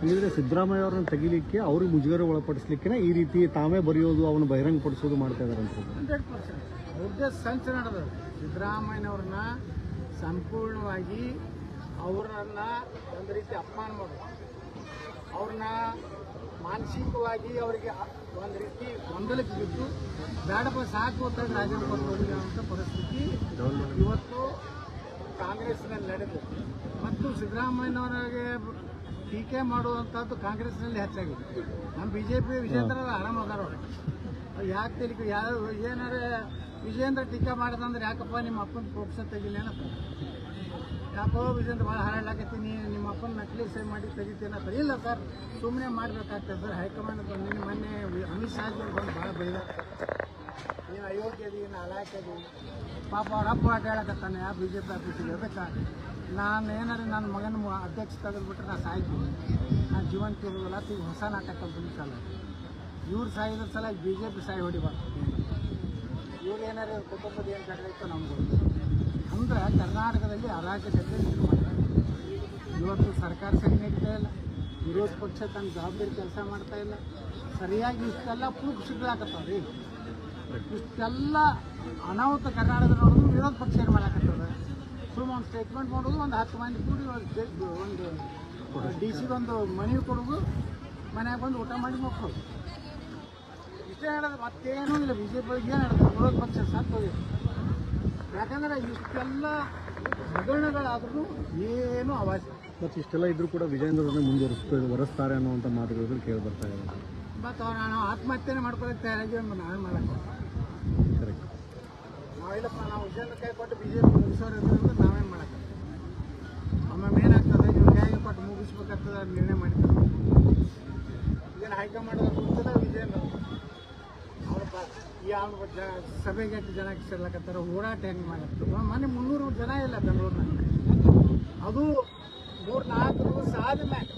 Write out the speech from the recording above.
ಹಂಗಿದ್ರೆ ಸಿದ್ದರಾಮಯ್ಯ ಅವ್ರನ್ನ ತೆಗಿಲಿಕ್ಕೆ ಅವ್ರಿಗೆ ಮುಜುಗರ ಒಳಪಡಿಸ್ಲಿಕ್ಕೆ ಈ ರೀತಿ ತಾವೇ ಬರೆಯೋದು, ಅವನು ಬಹಿರಂಗ ಪಡಿಸೋದು ಮಾಡ್ತಾ ಇದಾರೆ ಅಂತ ಹಂಡ್ರೆಡ್ ಅವ್ರದ್ದೇ ಸಂಪೂರ್ಣವಾಗಿ ಅವ್ರನ್ನ ಒಂದು ರೀತಿ ಅಪಮಾನ ಮಾಡೋದು. ಅವ್ರನ್ನ ಮಾನಸಿಕವಾಗಿ ಅವರಿಗೆ ಒಂದು ರೀತಿ ಗೊಂದಲಕ್ಕೆ ಬಿಟ್ಟು ಬೇಡಪ್ಪ ಸಾಕು ಅಂತ ರಾಜೀನಾಮೆ ಅಂತ ಪರಿಸ್ಥಿತಿ ಇವತ್ತು ಕಾಂಗ್ರೆಸ್ನಲ್ಲಿ ನಡೆದಿದೆ. ಮತ್ತು ಸಿದ್ದರಾಮಯ್ಯನವರಿಗೆ ಟೀಕೆ ಮಾಡುವಂಥದ್ದು ಕಾಂಗ್ರೆಸ್ನಲ್ಲಿ ಹೆಚ್ಚಾಗಿದೆ. ನಮ್ಮ ಬಿಜೆಪಿ ವಿಜೇಂದ್ರ ಆರಾಮಾಗಾರ ಯಾಕೆ ತಿರುಗಿ ಯಾವ ಏನಾರ ವಿಜೇಂದ್ರ ಟೀಕೆ ಮಾಡಿದಂದ್ರೆ ಯಾಕಪ್ಪ ನಿಮ್ಮ ಅಪ್ಪನ ಪೋಕ್ಷ ತೆಗಿಲ್ಲ ಏನಪ್ಪ ಯಾಕೋ ವಿಜೇಂದ್ರ ಭಾಳ ಹಾರಾಡ್ಲಾಕತ್ತೀನಿ ನಿಮ್ಮ ಅಪ್ಪನ ನಕಲಿ ಸೈ ಮಾಡಿ ತೆಗಿತೀನ ಇಲ್ಲ ಸರ್ ಸುಮ್ಮನೆ ಮಾಡ್ಬೇಕಾಗ್ತದೆ ಸರ್. ಹೈಕಮಾಂಡ್ ನಿನ್ನೆ ಮೊನ್ನೆ ಅಮಿತ್ ಶಾ ಜಿ ಬಂದು ಭಾಳ ಬೈದ ನೀನು ಅಯೋಗ್ಯದಿ ನೀನು ಅಲಾಕ್ಯದಿ ಪಾಪ ಅವ್ರ ಅಪ್ಪ ಆಟ ಹೇಳಕತ್ತಾನೆ ಬಿ ಜೆ ಪಿ ಆಫೀಸಿಗೆ. ಅದಕ್ಕೆ ನಾನು ನನ್ನ ಮಗನ ಅಧ್ಯಕ್ಷ ತೆಗೆದ್ಬಿಟ್ರೆ ನಾನು ಸಾಯ್ತೀನಿ. ನಾನು ಜೀವನ ತಿರುಗಲ್ಲ ಈಗ ಹೊಸ ನಾಟಕ ಕಂಪನಿ ಸಲ ಇವ್ರು ಸಾಯಿದ್ರ ಸಲ ಬಿ ಜೆ ಪಿ ಸಾಯಿ ಹೊಡಿಬಾರ್ದು ಇವ್ರು ಏನಾರ ಕುಟುಂಬದ ಏನು ಕಟ್ಟೈತೋ ನಮ್ಗೆ ಅಂದ್ರೆ ಕರ್ನಾಟಕದಲ್ಲಿ ಅರಾಜಕತೆ ಇವತ್ತು ಸರ್ಕಾರ ಸರಿ ನಡೀತಾ ಇಲ್ಲ. ವಿರೋಧ ಪಕ್ಷ ತನ್ನ ಜವಾಬ್ದಾರಿ ಕೆಲಸ ಮಾಡ್ತಾ ಇಲ್ಲ. ಸರಿಯಾಗಿ ಇಷ್ಟೆಲ್ಲ ಪ್ರೂಫ್ ಸಿಗ್ಲಾಕತ್ತಾವ್ರಿ. ಇಷ್ಟೆಲ್ಲ ಅನಾಹುತ ಕರ್ನಾಟಕದ ನೋಡಿದ್ರು ವಿರೋಧ ಪಕ್ಷ ಏನು ಮಾಡಾಕತ್ತದ ಸುಮ್ಮನೆ ಒಂದು ಸ್ಟೇಟ್ಮೆಂಟ್ ಮಾಡೋದು ಒಂದು ಹತ್ತು ಮಂದಿ ಕೂಡಿ ಒಂದು ಡಿ ಸಿಗೊಂದು ಮನವಿ ಕೊಡೋದು ಮನ್ಯಾಗ ಬಂದು ಊಟ ಮಾಡಿ ಮಕ್ಕಳು. ಇಷ್ಟೇ ಹೇಳೋದು ಮತ್ತೇನೂ ಇಲ್ಲ. ಬಿ ಜೆ ಏನು ಹೇಳ್ತಾರೆ ವಿರೋಧ ಪಕ್ಷ ಹೋಗಿದೆ ಯಾಕಂದ್ರೆ ಇಷ್ಟೆಲ್ಲ ಹಗರಣಗಳಾದ್ರೂ ಏನು ಅವಾಜ್ ಮತ್ತು ಇಷ್ಟೆಲ್ಲ ಇದ್ರೂ ಕೂಡ ವಿಜಯೇಂದ್ರ ಮುಂದುವರಿಸ್ತಾ ವರೆಸ್ತಾರೆ ಅನ್ನುವಂಥ ಮಾತುಗಳು ಕೇಳಿ ಬರ್ತಾ ಇದೆ ಮತ್ತು ಅವ್ರು ನಾವು ಆತ್ಮಹತ್ಯೆ ಮಾಡ್ಕೊಳಕ್ಕೆ ತಯಾರಾಗಿ ನಾನು ಮಾಡಕ್ಕೆ ವಿಜಯನ ಕೈ ಕೊಟ್ಟು ಬಿಜೆಪಿ ಮುಗಿಸೋರು ಇದ್ರಿಂದ ನಾವೇನು ಮಾಡಕ್ಕೆ ಒಮ್ಮೆ ಏನಾಗ್ತದೆ, ಇವ್ರ ಕೈಗೆ ಕೊಟ್ಟು ಮುಗಿಸ್ಬೇಕಾಗ್ತದೆ ನಿರ್ಣಯ ಮಾಡಿದ್ದಾರೆ. ಏನು ಹೈಕಮಾಂಡ್ ಗೊತ್ತಿಲ್ಲ ವಿಜಯನ ಅವ್ರ. ಈ ಅವ್ರ ಜ ಸಭೆಗೆ ಎಷ್ಟು ಜನ ಸೇರ್ಲಕತ್ತಾರ ಓಡಾಟ ಹೆಂಗೆ ಮಾಡಕ್ಕೆ ಮೊನ್ನೆ ಮುನ್ನೂರು ಜನ ಇಲ್ಲ ಬೆಂಗಳೂರಿನಾಗ ಅದು ಮೂರು ನಾಲ್ಕು ದಿವಸ ಆದ್ಮೇಲೆ